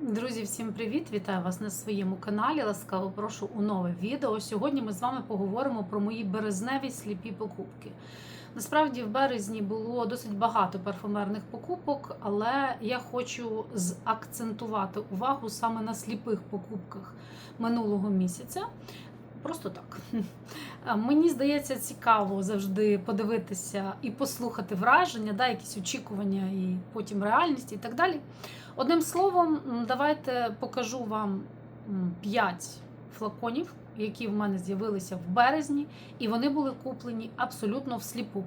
Друзі, всім привіт! Вітаю вас на своєму каналі. Ласкаво прошу у нове відео. Сьогодні ми з вами поговоримо про мої березневі сліпі покупки. Насправді, в березні було досить багато парфумерних покупок, але я хочу заакцентувати увагу саме на сліпих покупках минулого місяця. Просто так. Мені здається, цікаво завжди подивитися і послухати враження, да, якісь очікування, і потім реальність і так далі. Одним словом, давайте покажу вам 5 флаконів, які в мене з'явилися в березні, і вони були куплені абсолютно всліпу.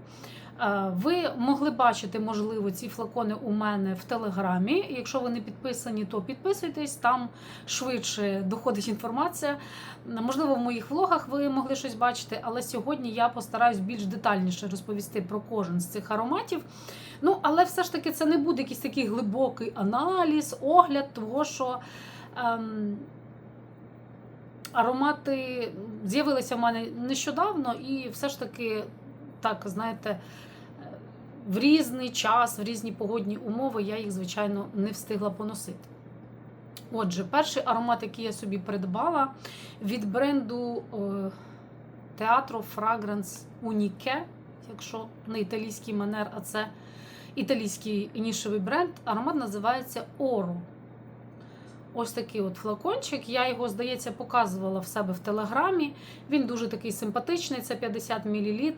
Е, Ви могли бачити, можливо, ці флакони у мене в телеграмі. Якщо ви не підписані, то підписуйтесь, там швидше доходить інформація. Можливо, в моїх влогах ви могли щось бачити, але сьогодні я постараюсь більш детальніше розповісти про кожен з цих ароматів. Ну, але все ж таки це не буде якийсь такий глибокий аналіз, огляд, того що ем, аромати з'явилися в мене нещодавно, і все ж таки, так, знаєте, в різний час, в різні погодні умови я їх, звичайно, не встигла поносити. Отже, перший аромат, який я собі придбала від бренду е, Teatro Fragrance Unique, якщо не італійський манер, а це італійський нішевий бренд. Аромат називається Oro. Ось такий от флакончик. Я його, здається, показувала в себе в телеграмі. Він дуже такий симпатичний, це 50 мл.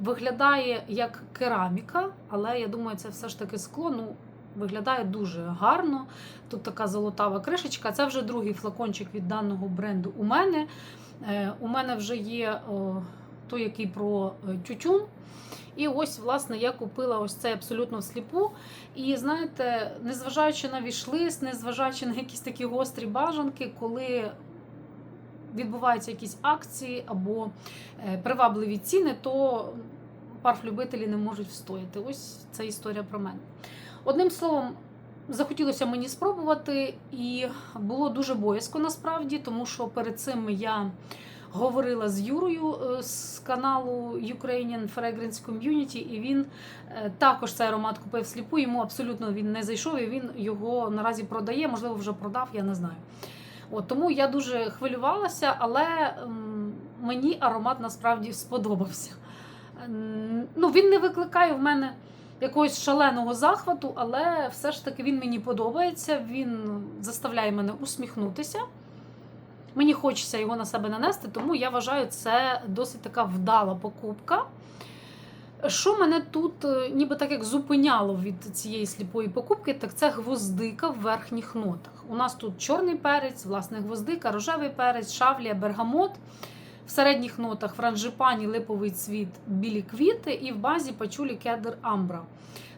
Виглядає як кераміка, але я думаю, це все ж таки скло. Ну, Виглядає дуже гарно. Тут така золотава кришечка. Це вже другий флакончик від даного бренду у мене. Е, У мене вже є той, який про е, тютюн. І ось, власне, я купила ось цей абсолютно всліпу. І знаєте, незважаючи на вішлист, незважаючи на якісь такі гострі бажанки, коли відбуваються якісь акції або е, привабливі ціни, то парфлюбителі не можуть встояти. Ось це історія про мене. Одним словом, захотілося мені спробувати, і було дуже боязко насправді, тому що перед цим я говорила з Юрою е, з каналу Ukrainian Fragrance Community, і він е, також цей аромат купив сліпу. Йому абсолютно він не зайшов, і він його наразі продає, можливо, вже продав, я не знаю. От, Тому я дуже хвилювалася, але мені аромат насправді сподобався. Ну, Він не викликає в мене якогось шаленого захвату, але все ж таки він мені подобається, він заставляє мене усміхнутися. Мені хочеться його на себе нанести, тому я вважаю, це досить така вдала покупка. Що мене тут е, ніби так як зупиняло від цієї сліпої покупки, так це гвоздика в верхніх нотах. У нас тут чорний перець, власне, гвоздика, рожевий перець, шавлія, бергамот. В середніх нотах франжипані, липовий цвіт, білі квіти і в базі пачулі кедр амбра.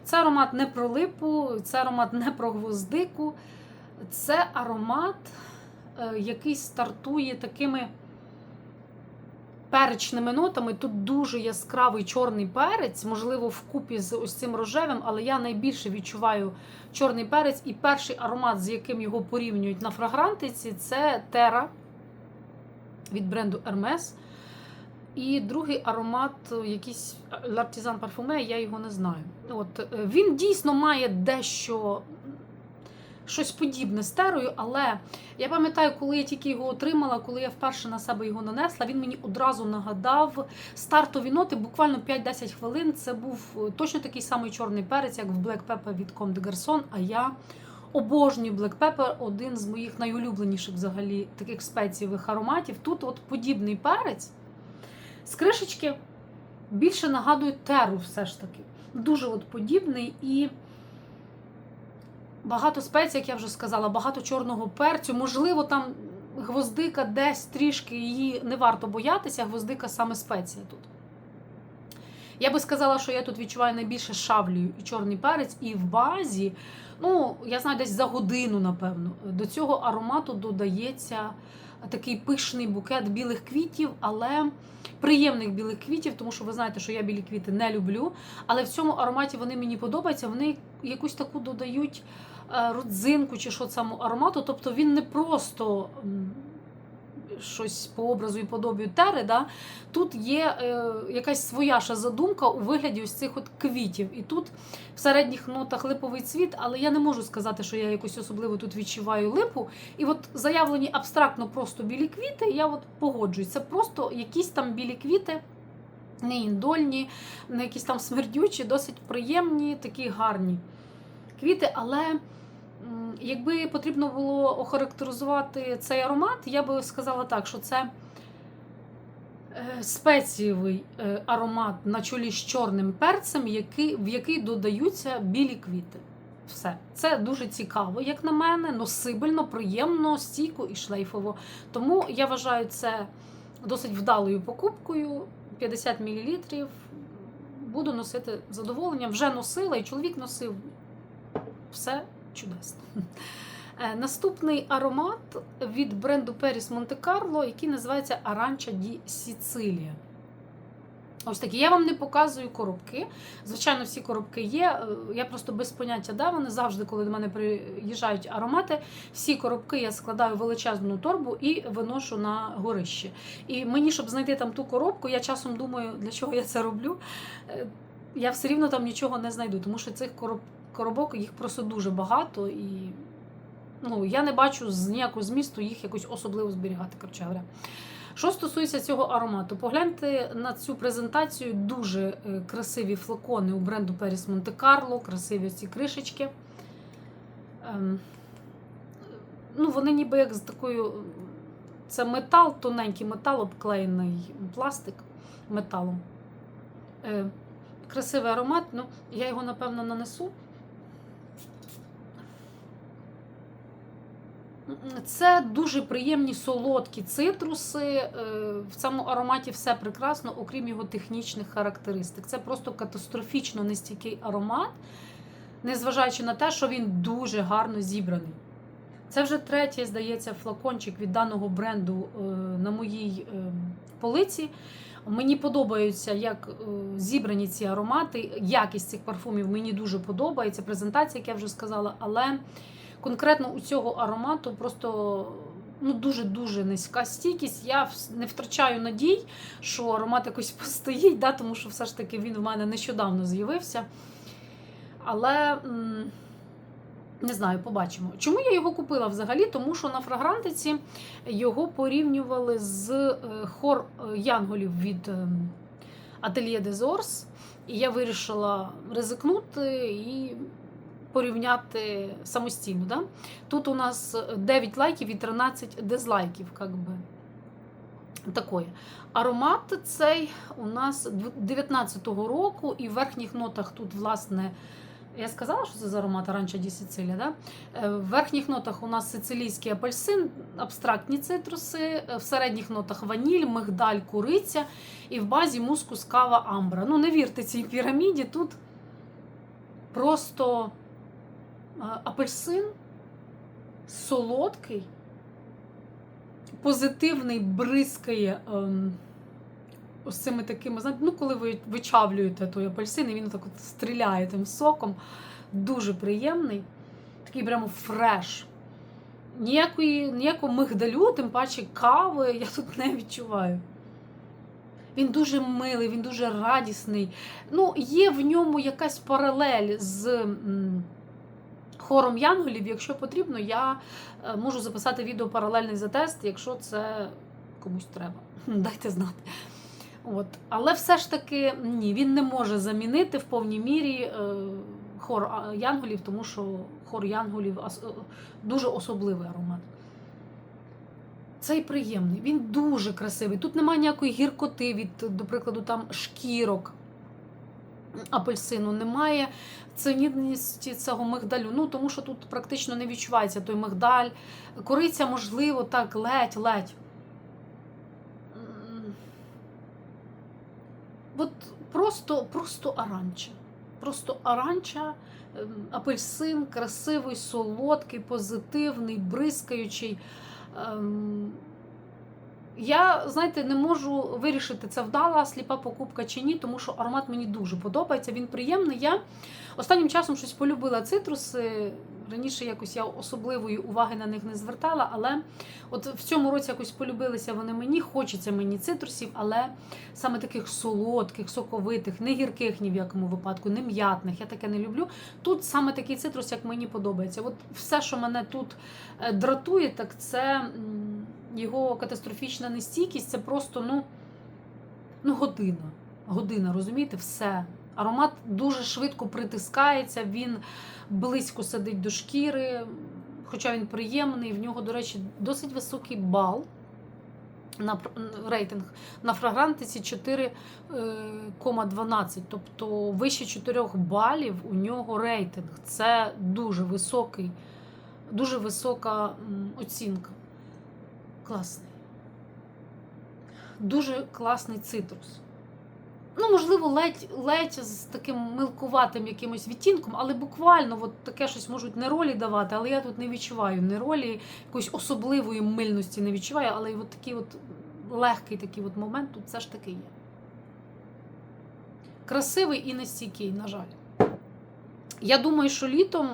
Це аромат не про липу, це аромат не про гвоздику. Це аромат, який стартує такими перечними нотами. Тут дуже яскравий чорний перець, можливо, вкупі з ось цим рожевим, але я найбільше відчуваю чорний перець. І перший аромат, з яким його порівнюють на фрагрантиці, це Тера від бренду Hermes. І другий аромат, якийсь L'Artisan Parfumé, я його не знаю. От, е, Він дійсно має дещо щось подібне з терою, але я пам'ятаю, коли я тільки його отримала, коли я вперше на себе його нанесла, він мені одразу нагадав стартові ноти, буквально 5-10 хвилин. Це був точно такий самий чорний перець, як в Black Pepper від Comme Garçon, а я обожнюю Black Pepper, один з моїх найулюбленіших взагалі таких спецієвих ароматів. Тут от подібний перець з кришечки більше нагадує теру все ж таки. Дуже от подібний і багато спецій, як я вже сказала, багато чорного перцю. Можливо, там гвоздика десь трішки її не варто боятися, гвоздика саме спеція тут. Я би сказала, що я тут відчуваю найбільше шавлію і чорний перець, і в базі, ну, я знаю, десь за годину, напевно, до цього аромату додається такий пишний букет білих квітів, але приємних білих квітів, тому що ви знаєте, що я білі квіти не люблю. Але в цьому ароматі вони мені подобаються. Вони якусь таку додають е, родзинку чи що цьому аромату. Тобто він не просто щось по образу і подобію тери, да, тут є е, якась своя ще задумка у вигляді ось цих от квітів. І тут в середніх нотах липовий цвіт, але я не можу сказати, що я якось особливо тут відчуваю липу. І от заявлені абстрактно просто білі квіти, я от погоджуюсь. Це просто якісь там білі квіти, не індольні, не якісь там смердючі, досить приємні, такі гарні квіти, але. Якби потрібно було охарактеризувати цей аромат, я би сказала так, що це е, спецієвий е, аромат на чолі з чорним перцем, в який додаються білі квіти. Все. Це дуже цікаво, як на мене, носибельно, приємно, стійко і шлейфово. Тому я вважаю це досить вдалою покупкою. 50 мл. Буду носити з задоволенням. Вже носила, і чоловік носив. Все чудесно. Е, Наступний аромат від бренду Періс Монте Карло, який називається Аранча Ді Сіцилія. Ось такі. Я вам не показую коробки. Звичайно, всі коробки є. Е, Я просто без поняття де вони завжди, коли до мене приїжджають аромати, всі коробки я складаю в величезну торбу і виношу на горище. І мені, щоб знайти там ту коробку, я часом думаю, для чого я це роблю. Е, Я все рівно там нічого не знайду, тому що цих короб... коробок їх просто дуже багато і. Ну, я не бачу з ніякого змісту їх якось особливо зберігати, коротше говоря. Що стосується цього аромату, погляньте на цю презентацію. Дуже е, красиві флакони у бренду Періс Монте Карло, красиві ці кришечки. Ем, ну, вони ніби як з такою. Це метал, тоненький метал, обклеєний пластик металом. Е, красивий аромат. Ну, я його, напевно, нанесу. Це дуже приємні солодкі цитруси. Е, В цьому ароматі все прекрасно, окрім його технічних характеристик. Це просто катастрофічно нестійкий аромат, незважаючи на те, що він дуже гарно зібраний. Це вже третій, здається, флакончик від даного бренду е, на моїй е, полиці. Мені подобаються, як зібрані ці аромати. Якість цих парфумів мені дуже подобається. Презентація, як я вже сказала, але конкретно у цього аромату просто ну, дуже-дуже низька стійкість. Я не втрачаю надій, що аромат якось постоїть, да, тому що все ж таки він в мене нещодавно з'явився. Але. Не знаю, побачимо. Чому я його купила взагалі? Тому що на фрагрантиці його порівнювали з е, хор е, янголів від е, Atelier des Ors. І я вирішила ризикнути і порівняти самостійно. Да? Тут у нас 9 лайків і 13 дизлайків. Как би. Такое. Аромат цей у нас 19-го року, і в верхніх нотах тут, власне, я сказала, що це за аромат Аранча Ді Сицилія, да? Е, В верхніх нотах у нас сицилійський апельсин, абстрактні цитруси, е, в середніх нотах ваніль, мигдаль, куриця і в базі мускус, кава, амбра. Ну, не вірте цій піраміді, тут просто апельсин солодкий, позитивний, бризкає. ем, Ось цими такими, знаєте, ну коли ви вичавлюєте той апельсин, і він так от стріляє тим соком. Дуже приємний. Такий прямо фреш. Ніякої, ніякого мигдалю, тим паче кави я тут не відчуваю. Він дуже милий, він дуже радісний. Ну, є в ньому якась паралель з хором янголів. Якщо потрібно, я е, можу записати відео паралельний за тест, якщо це комусь треба. Дайте знати. От. Але все ж таки ні, він не може замінити в повній мірі е, хор янголів, тому що хор янголів е, дуже особливий аромат. Цей приємний, він дуже красивий. Тут немає ніякої гіркоти від, до прикладу, там шкірок апельсину, немає цинідності цього мигдалю. Ну, тому що тут практично не відчувається той мигдаль. Кориця, можливо, так, ледь-ледь. От просто, просто аранча. Просто аранча, ем, апельсин, красивий, солодкий, позитивний, бризкаючий. Я, знаєте, не можу вирішити, це вдала сліпа покупка чи ні, тому що аромат мені дуже подобається, він приємний. Я останнім часом щось полюбила цитруси. Раніше якось я особливої уваги на них не звертала, але от в цьому році якось полюбилися вони мені. Хочеться мені цитрусів, але саме таких солодких, соковитих, не гірких ні в якому випадку, не м'ятних. Я таке не люблю. Тут саме такий цитрус, як мені подобається. От все, що мене тут е, дратує, так це його катастрофічна нестійкість. Це просто ну, ну година. Година, розумієте, все. Аромат дуже швидко притискається, він близько сидить до шкіри, хоча він приємний. В нього, до речі, досить високий бал на рейтинг. На фрагрантиці 4,12, тобто вище 4 балів у нього рейтинг. Це дуже високий, дуже висока оцінка. Класний. Дуже класний цитрус. Ну, можливо, ледь, ледь з таким милкуватим якимось відтінком, але буквально от таке щось можуть не ролі давати, але я тут не відчуваю не ролі, якоїсь особливої мильності не відчуваю, але от такий от легкий такий от момент тут все ж таки є. Красивий і нестійкий, на жаль. Я думаю, що літом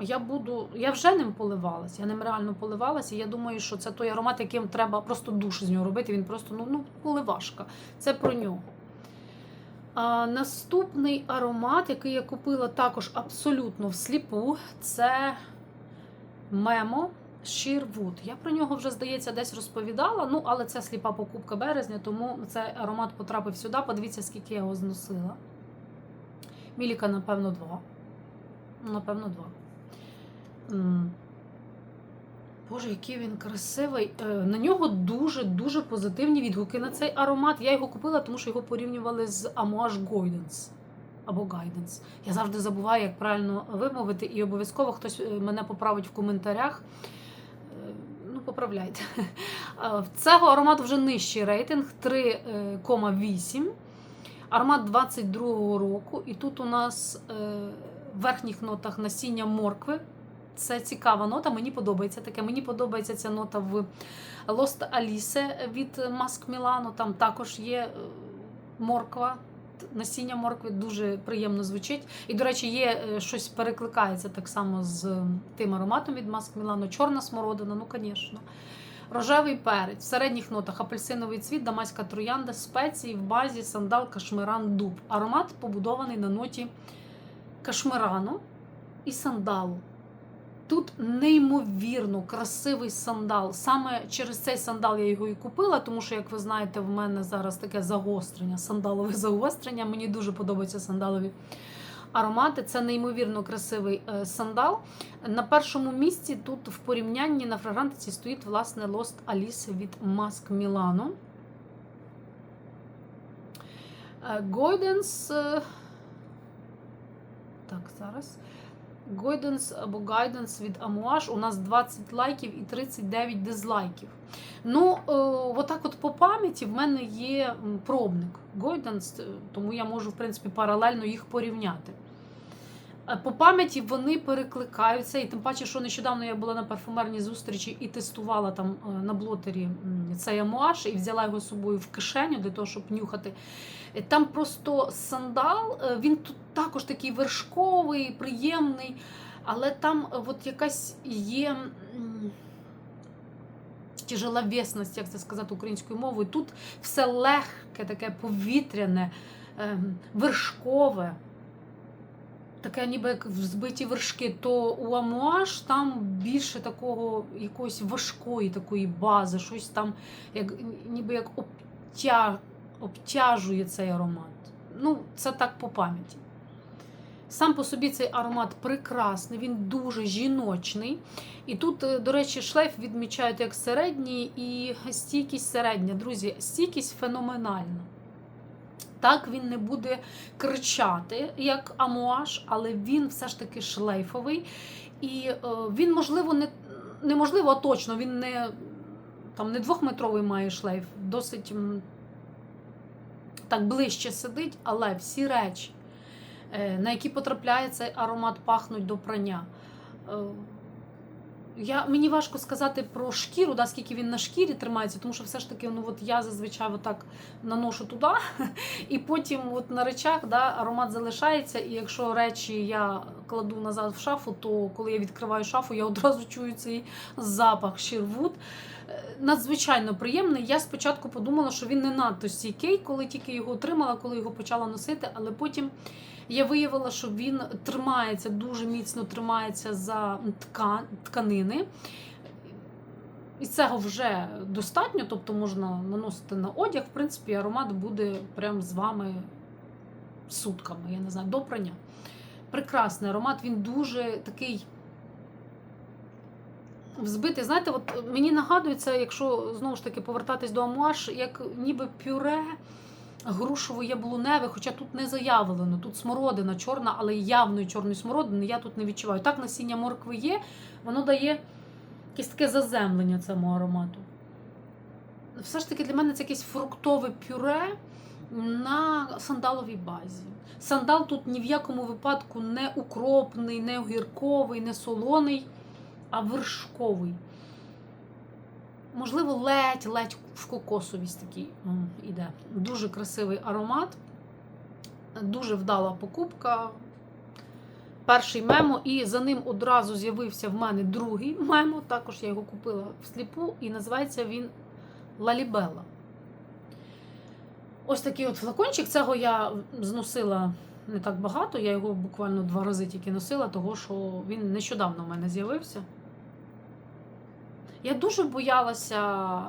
я буду. Я вже ним поливалася, я ним реально поливалася. Я думаю, що це той аромат, яким треба просто душ з нього робити. Він просто ну, ну поливашка. Це про нього. А, наступний аромат, який я купила також абсолютно всліпу, це Мемо Sheerwood. Я про нього вже, здається, десь розповідала. Ну, але це сліпа покупка березня, тому цей аромат потрапив сюди. Подивіться, скільки я його зносила. Міліка, напевно, два. Напевно, два. Боже, який він красивий. Е, На нього дуже-дуже позитивні відгуки на цей аромат. Я його купила, тому що його порівнювали з Amouage Guidance. Або Guidance. Я завжди забуваю, як правильно вимовити, і обов'язково хтось е, мене поправить в коментарях. Е, Ну, поправляйте. В цього аромату вже нижчий рейтинг 3,8. Аромат 22-го року. І тут у нас в верхніх нотах насіння моркви. Це цікава нота, мені подобається таке. Мені подобається ця нота в Lost Alice від Mask Milano. Там також є е, морква. Насіння моркви дуже приємно звучить. І, до речі, є е, щось перекликається так само з тим ароматом від Mask Milano. Чорна смородина, ну, звісно. Рожевий перець, в середніх нотах апельсиновий цвіт, дамаська троянда, спеції в базі, сандал, кашмиран, дуб. Аромат побудований на ноті кашмирану і сандалу. Тут неймовірно красивий сандал. Саме через цей сандал я його і купила, тому що, як ви знаєте, в мене зараз таке загострення, сандалове загострення. Мені дуже подобаються сандалові аромати. Це неймовірно красивий е, сандал. На першому місці тут в порівнянні на фрагрантиці стоїть власне Lost Alice від Mask Milano. Гойденс. Так, зараз. Guidance або Guidance від Амуаш. у нас 20 лайків і 39 дизлайків. Ну, е, отак от по пам'яті в мене є пробник Guidance, е, тому я можу, в принципі, паралельно їх порівняти. Е, По пам'яті вони перекликаються, і тим паче, що нещодавно я була на парфумерній зустрічі і тестувала там е, на блотері цей амуаж і взяла його з собою в кишеню для того, щоб нюхати. Е, Там просто сандал, він тут також такий вершковий, приємний, але там от якась є тяжеловесність, як це сказати українською мовою. Тут все легке, таке повітряне, ем, вершкове. Таке ніби як взбиті вершки, то у амуаж там більше такого якоїсь важкої такої бази, щось там, як, ніби як обтя, обтяжує цей аромат. Ну, це так по пам'яті. Сам по собі цей аромат прекрасний, він дуже жіночний. І тут, е, до речі, шлейф відмічають як середній і стійкість середня. Друзі, стійкість феноменальна. Так, він не буде кричати, як амуаж, але він все ж таки шлейфовий. І е, він, можливо, не неможливо, а точно, він не, там, не двохметровий має шлейф, досить так ближче сидить, але всі речі, е, на які потрапляє цей аромат, пахнуть до прання. Я, мені важко сказати про шкіру, да, скільки він на шкірі тримається, тому що все ж таки ну, от я зазвичай отак наношу туди, і потім от на речах да, аромат залишається. І якщо речі я кладу назад в шафу, то коли я відкриваю шафу, я одразу чую цей запах Шірвуд. Е, Надзвичайно приємний. Я спочатку подумала, що він не надто стійкий, коли тільки його отримала, коли його почала носити, але потім я виявила, що він тримається дуже міцно тримається за тка, тканини. І цього вже достатньо, тобто можна наносити на одяг. В принципі, аромат буде прям з вами сутками, я не знаю, до прання. Прекрасний аромат, він дуже такий взбитий. Знаєте, от мені нагадується, якщо знову ж таки повертатись до амуаш, як ніби пюре грушово-яблуневе, хоча тут не заявлено, тут смородина чорна, але явної чорної смородини я тут не відчуваю. Так, насіння моркви є, воно дає якесь таке заземлення цьому аромату. Все ж таки для мене це якесь фруктове пюре на сандаловій базі. Сандал тут ні в якому випадку не укропний, не огірковий, не солоний, а вершковий. Можливо, ледь-ледь в кокосовість такий іде. Дуже красивий аромат, дуже вдала покупка. Перший мемо, і за ним одразу з'явився в мене другий мемо. Також я його купила всліпу, і називається він Лалібела. Ось такий от флакончик. Цього я зносила не так багато. Я його буквально два рази тільки носила, того що він нещодавно в мене з'явився. Я дуже боялася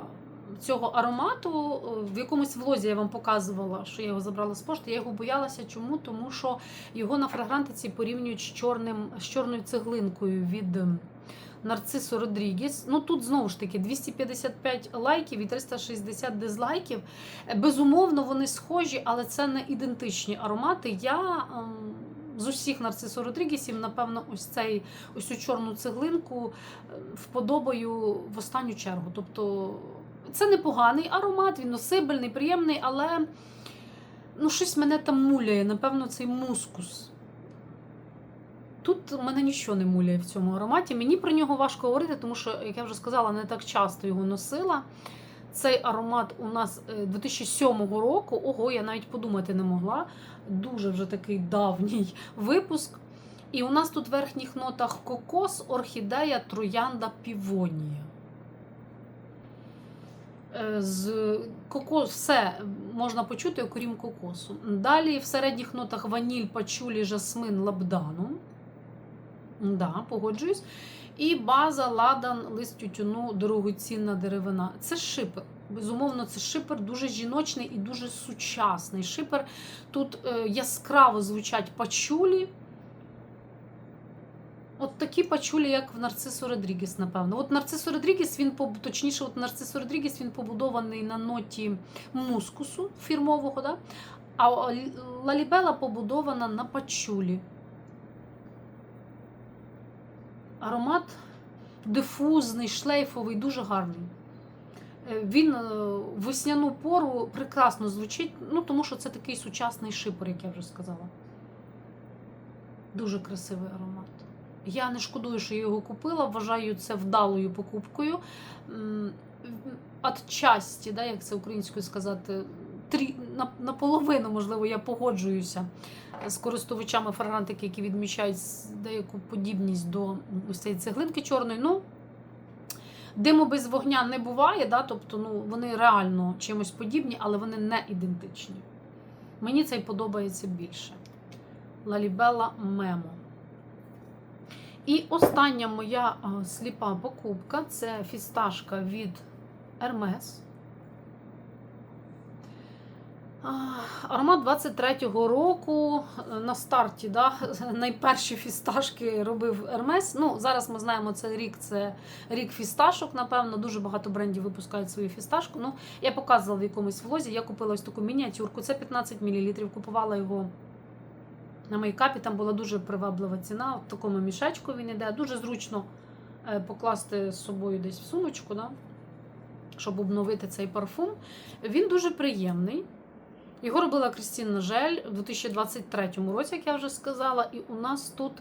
цього аромату. В якомусь влозі я вам показувала, що я його забрала з пошти. Я його боялася. Чому? Тому що його на фрагрантиці порівнюють з, чорним, з чорною цеглинкою від ем, Нарцисо Родрігіс. Ну тут знову ж таки 255 лайків і 360 дизлайків. Безумовно, вони схожі, але це не ідентичні аромати. Я ем, з усіх Нарцисо Родрігісів, напевно, ось цей ось цю чорну цеглинку е, вподобаю в останню чергу. Тобто це непоганий аромат, він носибельний, приємний, але ну, щось мене там муляє, напевно, цей мускус. Тут мене нічого не муляє в цьому ароматі. Мені про нього важко говорити, тому що, як я вже сказала, не так часто його носила. Цей аромат у нас е, 2007 року. Ого, я навіть подумати не могла. Дуже вже такий давній випуск. І у нас тут в верхніх нотах кокос, орхідея, троянда, півонія. Е, З кокос, все можна почути, окрім кокосу. Далі в середніх нотах ваніль, пачулі, жасмин, лабдану. Да, погоджуюсь. І база, ладан, лист тютюну, дорогоцінна деревина. Це шипер. Безумовно, це шипер дуже жіночний і дуже сучасний. Шипер тут е, яскраво звучать пачулі. От такі пачулі, як в Нарцисо Родрігіс, напевно. От Нарцисо Родрігіс, він точніше, от Нарцисо Родрігіс він побудований на ноті мускусу фірмового, да? а Лалібела побудована на пачулі. Аромат дифузний, шлейфовий, дуже гарний. Е, Він е, весняну пору прекрасно звучить, ну тому що це такий сучасний шипер, як я вже сказала. Дуже красивий аромат. Я не шкодую, що я його купила, вважаю це вдалою покупкою. М, Отчасті, да, як це українською сказати, трі, на, наполовину, можливо, я погоджуюся з користувачами фрагрантики, які відмічають деяку подібність до ось цієї цеглинки чорної. Ну, диму без вогня не буває, да, тобто ну, вони реально чимось подібні, але вони не ідентичні. Мені цей подобається більше. Лалібела Мемо. І остання моя сліпа покупка це фісташка від Hermes. Аромат 23-го року е, на старті, да, найперші фісташки робив Hermes. Ну, зараз ми знаємо, це рік, це рік фісташок, напевно. Дуже багато брендів випускають свою фісташку. Ну, я показувала в якомусь влозі, я купила ось таку мініатюрку. Це 15 мл. Купувала його на мейкапі. Там була дуже приваблива ціна. В такому мішечку він іде. Дуже зручно е, покласти з собою десь в сумочку, да, щоб обновити цей парфум. Він дуже приємний. Його робила Крістін Нажель у 2023 році, як я вже сказала, і у нас тут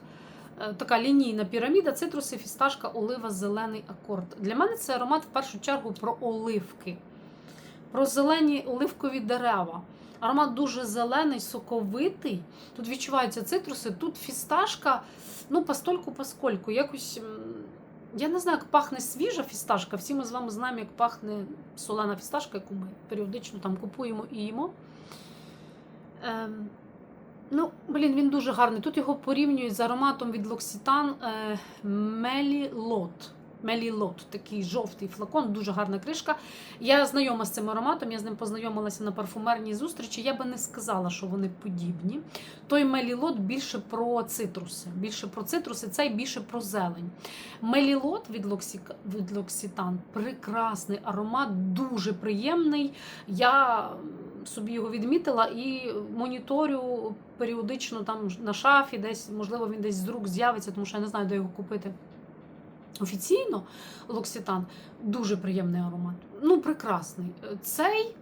е, така лінійна піраміда, цитруси, фісташка, олива, зелений акорд. Для мене це аромат в першу чергу про оливки, про зелені оливкові дерева. Аромат дуже зелений, соковитий. Тут відчуваються цитруси, тут фісташка, ну, постольку поскольку. Якось, я не знаю, як пахне свіжа фісташка. Всі ми з вами знаємо, як пахне солена фісташка, яку ми періодично там купуємо і їмо. Ем, ну, блін, він дуже гарний. Тут його порівнюють з ароматом від L'Occitane е, Мелілот. Такий жовтий флакон, дуже гарна кришка. Я знайома з цим ароматом, я з ним познайомилася на парфумерній зустрічі. Я би не сказала, що вони подібні. Той мелілот більше про цитруси. Більше про цитруси, цей більше про зелень. Мелілот від L'Occitane від прекрасний аромат, дуже приємний. Я собі його відмітила і моніторю періодично там на шафі, десь, можливо, він десь з рук з'явиться, тому що я не знаю, де його купити. Офіційно Локситан дуже приємний аромат. Ну, прекрасний. Цей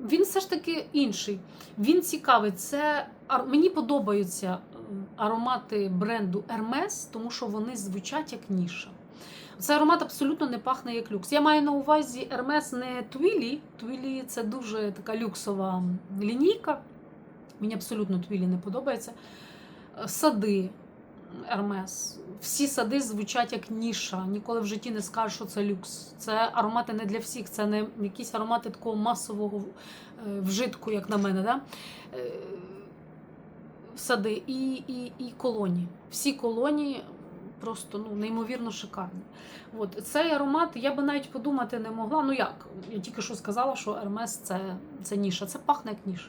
він все ж таки інший. Він цікавий. Це мені подобаються аромати бренду Hermes, тому що вони звучать як ніша. Цей аромат абсолютно не пахне як люкс. Я маю на увазі Hermes не Твілі. Твілі це дуже така люксова лінійка. Мені абсолютно Твілі не подобається. Сади Hermes. Всі сади звучать як ніша. Ніколи в житті не скажеш, що це люкс. Це аромати не для всіх, це не якісь аромати такого масового е, вжитку, як на мене. Да? Е, Сади і, і, і колонії. Всі колонії просто ну, неймовірно шикарні. От цей аромат я би навіть подумати не могла. Ну як? Я тільки що сказала, що Hermes це, це ніша. Це пахне як ніша.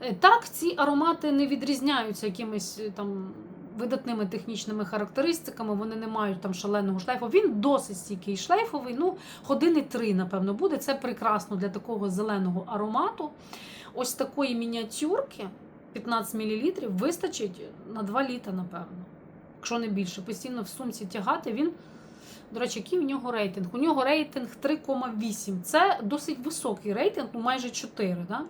Е, Так, ці аромати не відрізняються якимись е, там видатними технічними характеристиками, вони не мають там шаленого шлейфу. Він досить стійкий шлейфовий, ну, години три, напевно, буде. Це прекрасно для такого зеленого аромату. Ось такої мініатюрки 15 мл вистачить на 2 літа, напевно. Якщо не більше, постійно в сумці тягати він. До речі, який у нього рейтинг? У нього рейтинг 3,8. Це досить високий рейтинг, ну майже 4. Да?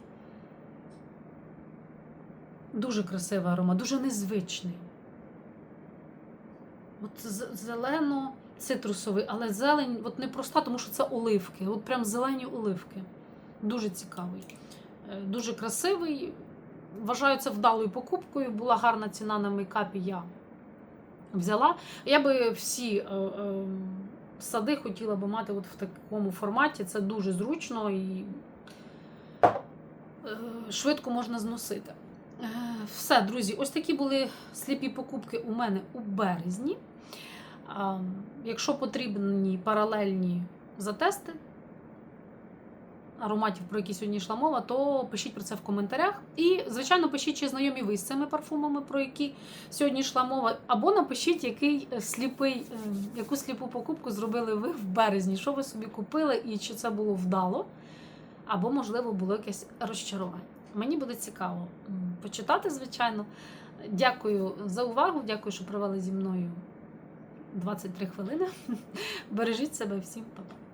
Дуже красивий аромат, дуже незвичний. От зелено цитрусовий, але зелень от не проста, тому що це оливки. От прям зелені оливки. Дуже цікавий. Е, Дуже красивий. Вважаю це вдалою покупкою. Була гарна ціна на мейкапі. Я взяла. Я би всі е, е, сади хотіла би мати от в такому форматі. Це дуже зручно і е, швидко можна зносити. Е, Все, друзі, ось такі були сліпі покупки у мене у березні. А, Якщо потрібні паралельні затести ароматів, про які сьогодні йшла мова, то пишіть про це в коментарях. І, звичайно, пишіть, чи знайомі ви з цими парфумами, про які сьогодні йшла мова, або напишіть, який е, сліпий, е, яку сліпу покупку зробили ви в березні, що ви собі купили, і чи це було вдало, або, можливо, було якесь розчарування. Мені буде цікаво почитати, звичайно. Дякую за увагу, дякую, що провели зі мною 23 хвилини. Бережіть себе всім, па-па.